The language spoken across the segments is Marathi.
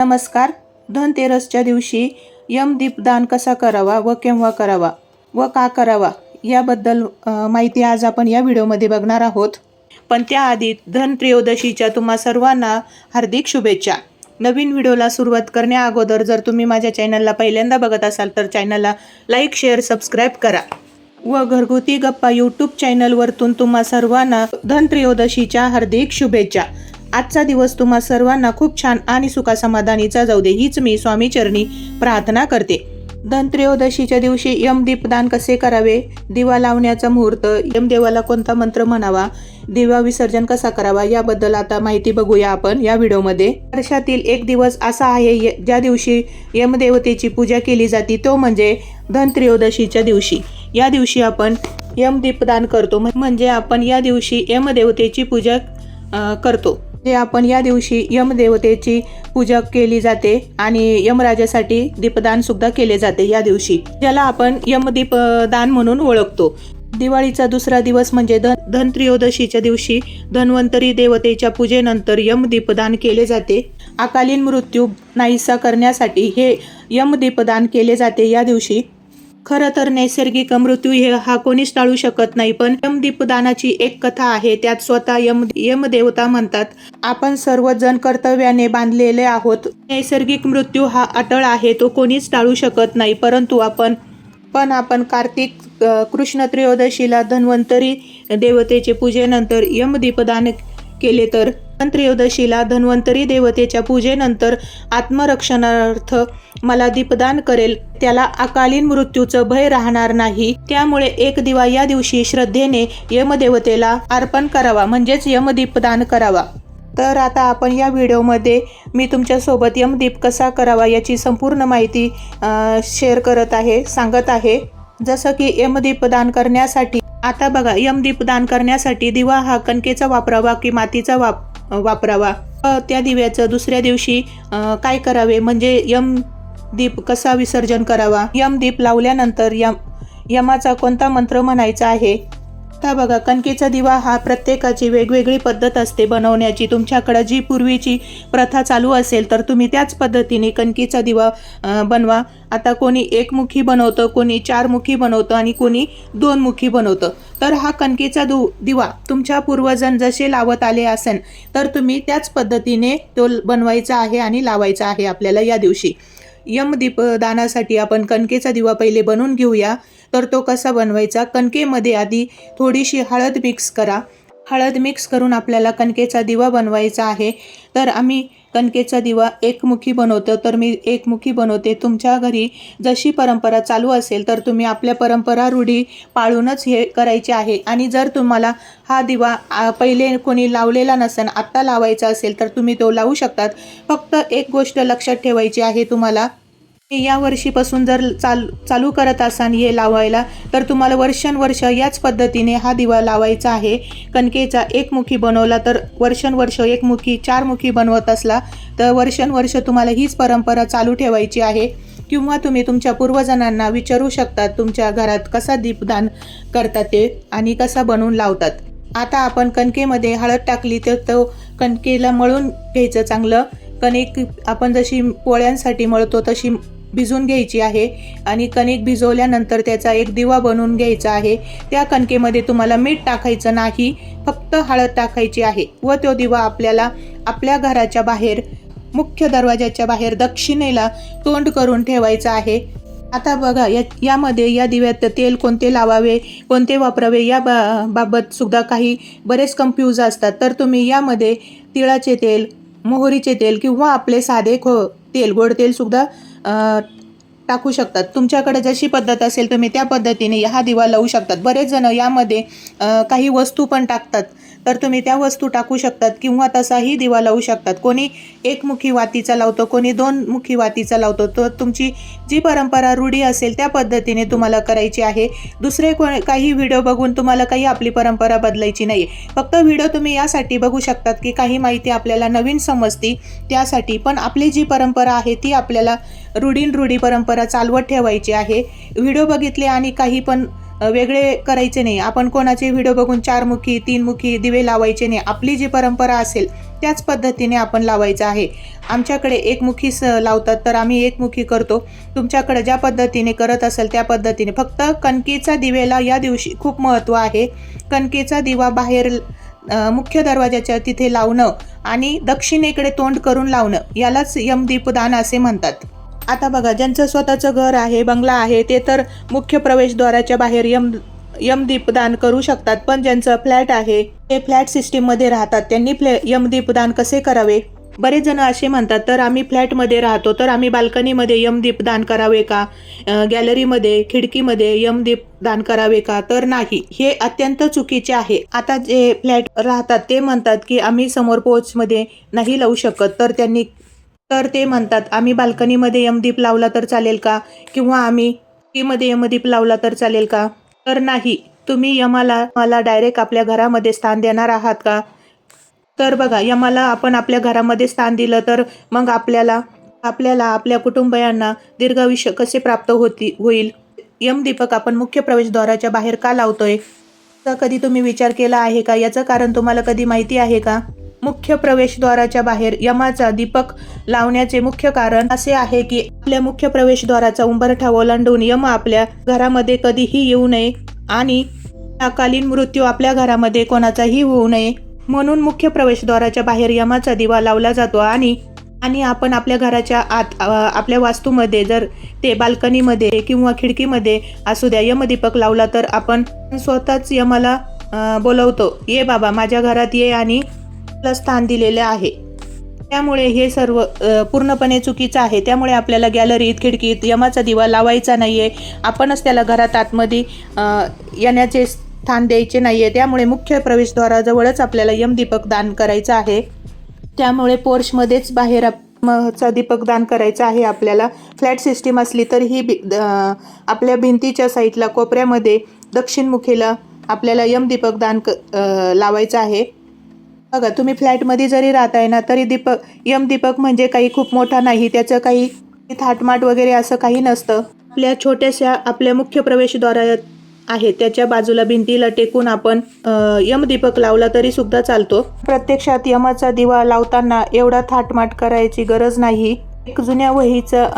नमस्कार. धनतेरसच्या दिवशी यम दीपदान कसा करावा व केव्हा करावा व का करावा याबद्दल माहिती आज आपण या व्हिडिओमध्ये बघणार आहोत. पण त्याआधी धनत्रयोदशीच्या तुम्हा सर्वांना हार्दिक शुभेच्छा. नवीन व्हिडिओला सुरुवात करण्या अगोदर जर तुम्ही माझ्या चॅनलला पहिल्यांदा बघत असाल तर चॅनलला लाईक शेअर सबस्क्राईब करा व घरगुती गप्पा यूट्यूब चॅनलवरतून तुम्हा सर्वांना धनत्रयोदशीच्या हार्दिक शुभेच्छा. आजचा दिवस तुम्हा सर्वांना खूप छान आणि सुखासमाधानीचा जाऊ दे. हीच मी स्वामी चरणी प्रार्थना करते. धनत्रयोदशीच्या दिवशी यमदीपदान कसे करावे? दिवा लावण्याचा मुहूर्त यमदेवाला कोणता मंत्र म्हणावा? दिवा विसर्जन कसा करावा? याबद्दल आता माहिती बघूया आपण या व्हिडिओमध्ये. वर्षातील एक दिवस असा आहे य- ज्या दिवशी यमदेवतेची पूजा केली जाते तो म्हणजे धनत्रयोदशीच्या दिवशी. या दिवशी आपण यमदीपदान करतो. म्हणजे आपण या दिवशी यमदेवतेची पूजा करतो. जे आपण या दिवशी यमदेवतेची पूजा केली जाते आणि यमराजासाठी दीपदान सुद्धा केले जाते या दिवशी ज्याला आपण यमदीपदान म्हणून ओळखतो. दिवाळीचा दुसरा दिवस म्हणजे धन धनत्रयोदशीच्या दिवशी धन्वंतरी देवतेच्या पूजेनंतर यमदीपदान केले जाते. अकालीन मृत्यू नाहीसा करण्यासाठी हे यमदीपदान केले जाते या दिवशी. खरं तर नैसर्गिक मृत्यू हे हा कोणीच टाळू शकत नाही पण यमदीपदानाची एक कथा आहे त्यात स्वतः यम यमदेवता म्हणतात आपण सर्वजण कर्तव्याने बांधलेले आहोत. नैसर्गिक मृत्यू हा अटळ आहे तो कोणीच टाळू शकत नाही परंतु आपण पण आपण कार्तिक कृष्ण त्रयोदशीला धन्वंतरी देवतेचे पूजेनंतर यमदीपदान केले तर? त्रयोदशीला धन्वंतरी देवतेच्या पूजेनंतर आत्मरक्षणार्थ मला दीपदान करेल. त्याला अकालीन मृत्यूचं भय राहणार नाही. त्यामुळे एक दिवा या दिवशी श्रद्धेने यमदेवतेला अर्पण करावा म्हणजेच यमदीपदान करावा. तर आता आपण या व्हिडिओमध्ये मी तुमच्यासोबत यमदीप कसा करावा याची संपूर्ण माहिती शेअर करत आहे सांगत आहे. जसं की यमदीपदान करण्यासाठी आता बघा यमदीप दान करण्यासाठी दिवा हा कणकेचा वापरावा की मातीचा वाप वापरावा? त्या दिव्याचं दुसऱ्या दिवशी काय करावे? म्हणजे यम दीप कसा विसर्जन करावा? यमदीप लावल्यानंतर यम यमाचा कोणता मंत्र म्हणायचा आहे? आता बघा कणकेचा दिवा हा प्रत्येकाची वेगवेगळी पद्धत असते बनवण्याची. तुमच्याकडं जी पूर्वीची प्रथा चालू असेल तर तुम्ही त्याच पद्धतीने कणकेचा दिवा बनवा. आता कोणी एकमुखी बनवतं कोणी चारमुखी बनवतं आणि कोणी दोनमुखी बनवतं. तर हा कणकेचा दु दिवा तुमच्या पूर्वजन जसे लावत आले असेल तर तुम्ही त्याच पद्धतीने तो बनवायचा आहे आणि लावायचा आहे आपल्याला या दिवशी. यमदीपदानासाठी आपण कणकेचा दिवा पहिले बनवून घेऊया. तर तो कसा बनवायचा? कणकेमध्ये आधी थोडीशी हळद मिक्स करा. हळद मिक्स करून आपल्याला कणकेचा दिवा बनवायचा आहे. तर आम्ही कणकेचा दिवा एकमुखी बनवतो तर मी एकमुखी बनवते. तुमच्या घरी जशी परंपरा चालू असेल तर तुम्ही आपल्या परंपरा रूढी पाळूनच हे करायचे आहे. आणि जर तुम्हाला हा दिवा पहिले कोणी लावलेला नसेल आत्ता लावायचा असेल तर तुम्ही तो लावू शकतात. फक्त एक गोष्ट लक्षात ठेवायची आहे तुम्हाला या वर्षीपासून जर चाल चालू करत असाल हे लावायला तर तुम्हाला वर्षानुवर्ष याच पद्धतीने हा दिवा लावायचा आहे. कणकेचा एकमुखी बनवला तर वर्षानुवर्ष एकमुखी चारमुखी बनवत असला तर वर्षानुवर्ष तुम्हाला हीच परंपरा चालू ठेवायची आहे. किंवा तुम्ही तुमच्या पूर्वजनांना विचारू शकतात तुमच्या घरात कसा दीपदान करतात ते आणि कसा बनवून लावतात. आता आपण कणकेमध्ये हळद टाकली तर तो कणकेला मळून घ्यायचं चांगलं. कणिक आपण जशी पोळ्यांसाठी मळतो तशी भिजून घ्यायची आहे आणि कणिक भिजवल्यानंतर त्याचा एक दिवा बनवून घ्यायचा आहे. त्या कणकेमध्ये तुम्हाला मीठ टाकायचं नाही फक्त हळद टाकायची आहे व तो दिवा आपल्याला आपल्या घराच्या बाहेर मुख्य दरवाजाच्या बाहेर दक्षिणेला तोंड करून ठेवायचं आहे. आता बघा या यामध्ये या दिव्यात तेल कोणते लावावे कोणते वापरावे या बा बाबत सुद्धा काही बरेच कन्फ्यूज असतात. तर तुम्ही यामध्ये तिळाचे तेल मोहरीचे तेल किंवा आपले साधे खो तेल गोड तेलसुद्धा टाकू शकतात. तुमच्याकडे जशी पद्धत असेल तुम्ही त्या पद्धतीने हा दिवा लावू शकतात. बरेच जण यामध्ये काही वस्तू पण टाकतात. तर तुम्ही त्या वस्तू टाकू शकतात किंवा तसाही दिवा लावू शकतात. कोणी एकमुखी वातीचा लावतो कोणी दोनमुखी वातीचा लावतो. तर तुमची जी परंपरा रूढी असेल त्या पद्धतीने तुम्हाला करायची आहे. दुसरे को काही व्हिडिओ बघून तुम्हाला काही आपली परंपरा बदलायची नाही फक्त व्हिडिओ तुम्ही यासाठी बघू शकतात की काही माहिती आपल्याला नवीन समजती त्यासाठी. पण आपली जी परंपरा आहे ती आपल्याला रूढीन रूढी परंपरा चालवत ठेवायची आहे. व्हिडिओ बघितले आणि काही पण वेगळे करायचे नाही. आपण कोणाचे व्हिडिओ बघून चारमुखी तीनमुखी दिवे लावायचे नाही. आपली जी परंपरा असेल त्याच पद्धतीने आपण लावायचं आहे. आमच्याकडे एकमुखी स लावतात तर आम्ही एकमुखी करतो. तुमच्याकडे ज्या पद्धतीने करत असेल त्या पद्धतीने. फक्त कणकेचा दिवेला या दिवशी खूप महत्त्व आहे. कणकेचा दिवा बाहेर मुख्य दरवाजाच्या तिथे लावणं आणि दक्षिणेकडे तोंड करून लावणं यालाच यमदीपदान असे म्हणतात. आता बघा ज्यांचं स्वतःचं घर आहे बंगला आहे ते तर मुख्य प्रवेशद्वाराच्या बाहेर यम यमदीपदान करू शकतात पण ज्यांचं फ्लॅट आहे ते फ्लॅट सिस्टीममध्ये राहतात. त्यांनी फ्लॅ यमदीपदान कसे करावे? बरेच जण असे म्हणतात तर आम्ही फ्लॅटमध्ये राहतो तर आम्ही बाल्कनीमध्ये यमदीप दान करावे का? गॅलरीमध्ये खिडकीमध्ये यमदीप दान करावे का? तर नाही. हे अत्यंत चुकीचे आहे. आता जे फ्लॅट राहतात ते म्हणतात की आम्ही समोर पोचमध्ये नाही लावू शकत. तर त्यांनी तर ते म्हणतात आम्ही बाल्कनीमध्ये यमदीप लावला तर चालेल का? किंवा आम्ही मध्ये यमदीप लावला तर चालेल का? तर नाही तुम्ही यमाला मला डायरेक्ट आपल्या घरामध्ये स्थान देणार आहात का? तर बघा यमाला आपण आपल्या घरामध्ये स्थान दिलं तर मग आपल्याला आपल्याला आपल्या कुटुंबियांना दीर्घायुष्य कसे प्राप्त होती होईल? यमदीपक आपण मुख्य प्रवेशद्वाराच्या बाहेर का लावतोय? तर कधी तुम्ही विचार केला आहे का? याचं कारण तुम्हाला कधी माहिती आहे का? मुख्य प्रवेशद्वाराच्या बाहेर यमाचा दीपक लावण्याचे मुख्य कारण असे आहे की आपल्या मुख्य प्रवेशद्वाराचा उंबरठा ओलांडून यम आपल्या घरामध्ये कधीही येऊ नये आणि अकालीन मृत्यू आपल्या घरामध्ये कोणाचाही होऊ नये. म्हणून मुख्य प्रवेशद्वाराच्या बाहेर यमाचा दिवा लावला जातो आणि आणि आपण आपल्या घराच्या आत आपल्या वास्तूमध्ये जर ते बाल्कनीमध्ये किंवा खिडकीमध्ये असू द्या यमदीपक लावला तर आपण स्वतःच यमाला बोलवतो ये बाबा माझ्या घरात ये आणि स्थान दिलेले आहे. त्यामुळे हे सर्व पूर्णपणे चुकीचं आहे. त्यामुळे आपल्याला गॅलरीत खिडकीत यमाचा दिवा लावायचा नाही आहे आपणच त्याला घरात आतमध्ये येण्याचे स्थान द्यायचे नाही आहे त्यामुळे मुख्य प्रवेशद्वाराजवळच आपल्याला यमदीपक दान करायचं आहे. त्यामुळे पोर्शमध्येच बाहेर चा दीपक दान करायचा आहे आपल्याला. फ्लॅट सिस्टीम असली तर ही बी- आपल्या भिंतीच्या साईडला कोपऱ्यामध्ये दक्षिणमुखीला आपल्याला यमदीपक दान क लावायचं आहे. बघा तुम्ही फ्लॅटमध्ये जरी राहताय ना तरी दीपक यमदीपक म्हणजे काही खूप मोठा नाही. त्याचं काही थाटमाट वगैरे असं काही नसतं. आपल्या छोट्याशा आपल्या मुख्य प्रवेशद्वारात आहे. त्याच्या बाजूला भिंतीला टेकून आपण यमदीपक लावला तरी सुद्धा चालतो. प्रत्यक्षात यमाचा दिवा लावताना एवढा थाटमाट करायची गरज नाही. एक जुन्या वहीचं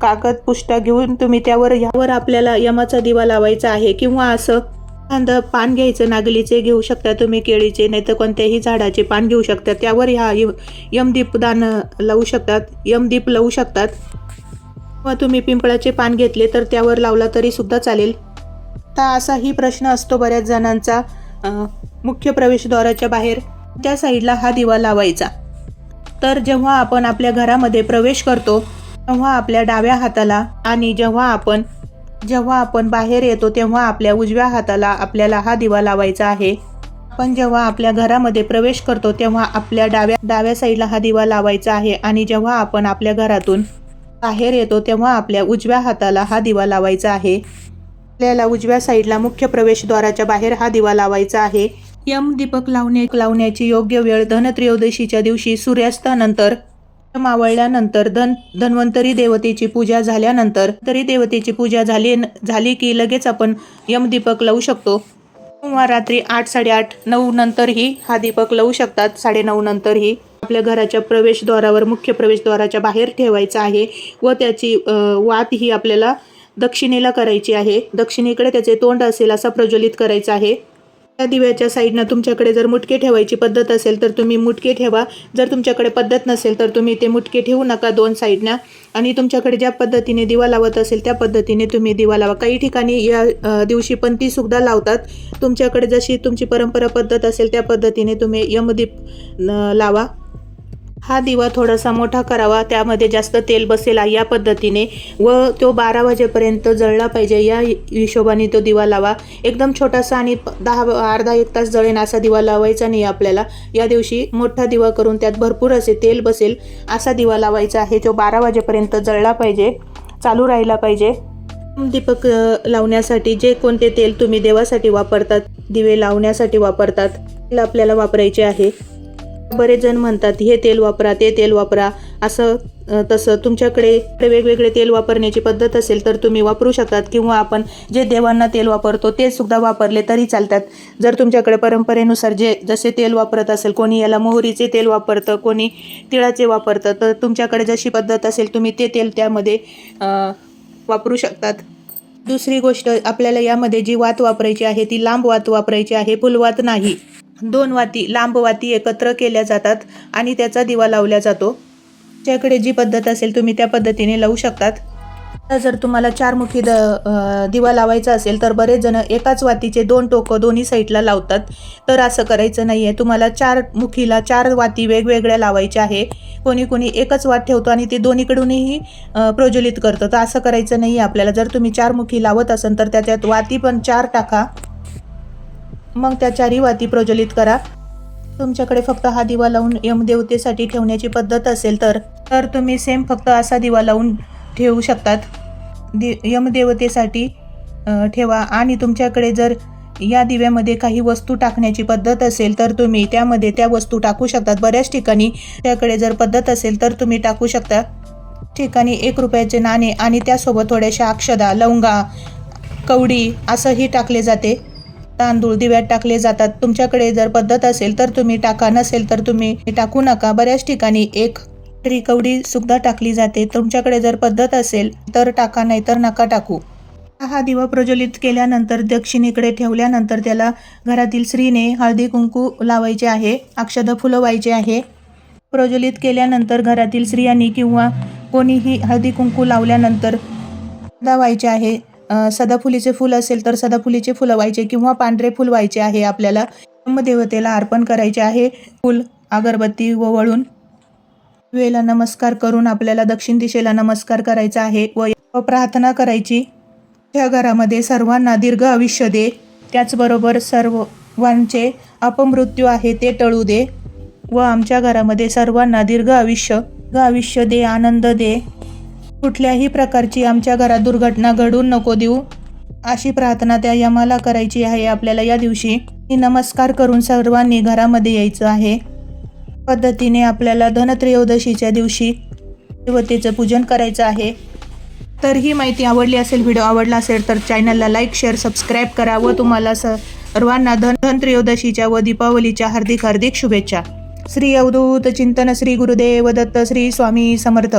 कागद पुष्टा घेऊन तुम्ही त्यावर यावर आपल्याला यमाचा दिवा लावायचा आहे किंवा असं एखादं पान घ्यायचं नागलीचे घेऊ शकता तुम्ही केळीचे नाही तर कोणत्याही झाडाचे पान घेऊ शकता. त्यावर ह्या यमदीप दान लावू शकतात यमदीप लावू शकतात. किंवा तुम्ही पिंपळाचे पान घेतले तर त्यावर लावला तरी सुद्धा चालेल. आता असाही प्रश्न असतो बऱ्याच जणांचा मुख्य प्रवेशद्वाराच्या बाहेर. त्या साईडला हा दिवा लावायचा. तर जेव्हा आपण आपल्या घरामध्ये प्रवेश करतो तेव्हा आपल्या डाव्या हाताला आणि जेव्हा आपण जेव्हा आपण बाहेर येतो तेव्हा आपल्या उजव्या हाताला आपल्याला हा दिवा लावायचा आहे. आपण जेव्हा आपल्या घरामध्ये प्रवेश करतो तेव्हा आपल्या डाव्या डाव्या साईडला हा दिवा लावायचा आहे. आणि जेव्हा आपण आपल्या घरातून बाहेर येतो तेव्हा आपल्या उजव्या हाताला हा दिवा लावायचा आहे. आपल्याला उजव्या साईडला मुख्य प्रवेशद्वाराच्या बाहेर हा दिवा लावायचा आहे. यम दीपक लावणे लावण्याची योग्य वेळ धनत्रयोदशीच्या दिवशी सूर्यास्तानंतर मावळल्यानंतर धन धन्वंतरी देवतेची पूजा झाल्यानंतर तरी देवतेची पूजा झाली झाली की लगेच आपण यमदीपक लावू शकतो. किंवा रात्री आठ साडेआठ नऊ नंतरही हा दीपक लावू शकतात. साडेनऊ नंतरही आपल्या घराच्या प्रवेशद्वारावर मुख्य प्रवेशद्वाराच्या बाहेर ठेवायचा आहे व त्याची वात ही आपल्याला दक्षिणेला करायची आहे. दक्षिणेकडे त्याचे तोंड असेल असा प्रज्वलित करायचा आहे. या दिव्याच्या साईडनं तुमच्याकडे जर मुटके ठेवायची पद्धत असेल तर तुम्ही मुटके ठेवा. जर तुमच्याकडे पद्धत नसेल तर तुम्ही ते मुटके ठेवू नका दोन साईडनं. आणि तुमच्याकडे ज्या पद्धतीने दिवा लावत असेल त्या पद्धतीने तुम्ही दिवा लावा. काही ठिकाणी या दिवशी पण ती सुद्धा लावतात. तुमच्याकडे जशी तुमची परंपरा पद्धत असेल त्या पद्धतीने तुम्ही यमदीप लावा. हा दिवा थोडासा मोठा करावा त्यामध्ये जास्त तेल बसेल या पद्धतीने व तो बारा वाजेपर्यंत जळला पाहिजे. या हिशोबाने तो दिवा लावा. एकदम छोटासा आणि दहा अर्धा एक तास जळेन असा दिवा लावायचा नाही आपल्याला. या दिवशी मोठा दिवा करून त्यात भरपूर असे तेल बसेल असा दिवा लावायचा आहे. तो बारा वाजेपर्यंत जळला पाहिजे चालू राहिला पाहिजे. दीपक लावण्यासाठी जे कोणते तेल तुम्ही देवासाठी वापरतात दिवे लावण्यासाठी वापरतात तेल आपल्याला वापरायचे आहे. बरेच जण म्हणतात हे तेल वापरा ते तेल वापरा. असं तसं तुमच्याकडे वेगवेगळे तेल वापरण्याची पद्धत असेल तर तुम्ही वापरू शकतात किंवा आपण जे देवांना तेल वापरतो ते सुद्धा वापरले तरी चालतात. जर तुमच्याकडे परंपरेनुसार जे जसे तेल वापरत असेल कोणी याला मोहरीचे तेल वापरतं कोणी तिळाचे वापरतं तर तुमच्याकडे जशी पद्धत असेल तुम्ही ते तेल त्यामध्ये वापरू शकतात. दुसरी गोष्ट आपल्याला यामध्ये जी वात वापरायची आहे ती लांब वात वापरायची आहे फुलवात नाही. दोन वाती लांब वाती एकत्र केल्या जातात आणि त्याचा दिवा लावला जातो. तुमच्याकडे जी पद्धत असेल तुम्ही त्या पद्धतीने लावू शकतात. आता जर तुम्हाला चारमुखी द दिवा लावायचा असेल तर बरेच जण एकाच वातीचे दोन टोकं दोन्ही साईडला लावतात. तर असं करायचं नाही आहे तुम्हाला चार मुखीला चार वाती वेगवेगळ्या लावायच्या आहे. कोणी कोणी एकच वात ठेवतो आणि ते दोन्हीकडूनही प्रज्वलित करतं. तर असं करायचं नाही आहे आपल्याला. जर तुम्ही चार मुखी लावत असाल तर त्याच्यात वाती पण चार टाका. मग त्या चारही वाती प्रज्वलित करा. तुमच्याकडे फक्त हा दिवा लावून यमदेवतेसाठी ठेवण्याची पद्धत असेल तर तर तुम्ही सेम फक्त असा दिवा लावून ठेवू शकतात. दि यमदेवतेसाठी ठेवा. आणि तुमच्याकडे जर या दिव्यामध्ये काही वस्तू टाकण्याची पद्धत असेल तर तुम्ही त्यामध्ये त्या वस्तू टाकू शकतात. बऱ्याच ठिकाणी त्याकडे जर पद्धत असेल तर तुम्ही टाकू शकता. ठिकाणी एक रुपयाचे नाणे आणि त्यासोबत थोड्याशा अक्षदा लवंगा कवडी असंही टाकले जाते. तांदूळ दिव्यात टाकले जातात. तुमच्याकडे जर पद्धत असेल तर तुम्ही टाका नसेल तर तुम्ही टाकू नका. बऱ्याच ठिकाणी एक रिकवडी सुद्धा टाकली जाते. तुमच्याकडे जर पद्धत असेल तर टाका नाही तर नका टाकू. हा दिवा प्रज्वलित केल्यानंतर दक्षिणेकडे ठेवल्यानंतर त्याला घरातील स्त्रीने हळदी कुंकू लावायचे आहे. अक्षदा फुलवायचे आहे. प्रज्वलित केल्यानंतर घरातील स्त्रियांनी किंवा कोणीही हळदी कुंकू लावल्यानंतर व्हायचे आहे. सदाफुलीचे फुल असेल तर सदाफुलीचे फुलं व्हायचे किंवा पांढरे फुल व्हायचे आहे आपल्याला. ब्रह्मदेवतेला अर्पण करायचे आहे. फूल अगरबत्ती वळून. वेला नमस्कार करून आपल्याला दक्षिण दिशेला नमस्कार करायचा आहे व प्रार्थना करायची. त्या घरामध्ये सर्वांना दीर्घ आयुष्य दे. त्याचबरोबर सर्वांचे अपमृत्यू आहे ते टळू दे. व आमच्या घरामध्ये सर्वांना दीर्घ आयुष्य दीर्घ आयुष्य दे आनंद दे. कुठल्याही प्रकारची आमच्या घरात दुर्घटना घडून नको देऊ. अशी प्रार्थना त्या यमाला करायची आहे. आपल्याला या दिवशी ही नमस्कार करून सर्वांनी घरामध्ये यायचं आहे. पद्धतीने आपल्याला धनत्रयोदशीच्या दिवशी देवतेचं पूजन करायचं आहे. तर ही माहिती आवडली असेल व्हिडिओ आवडला असेल तर चॅनलला लाईक शेअर सबस्क्राईब करा व तुम्हाला सर्वांना धन धनत्रयोदशीच्या व दीपावलीच्या हार्दिक हार्दिक शुभेच्छा. श्री अवधूत चिंतन श्री गुरुदेव दत्त श्री स्वामी समर्थ.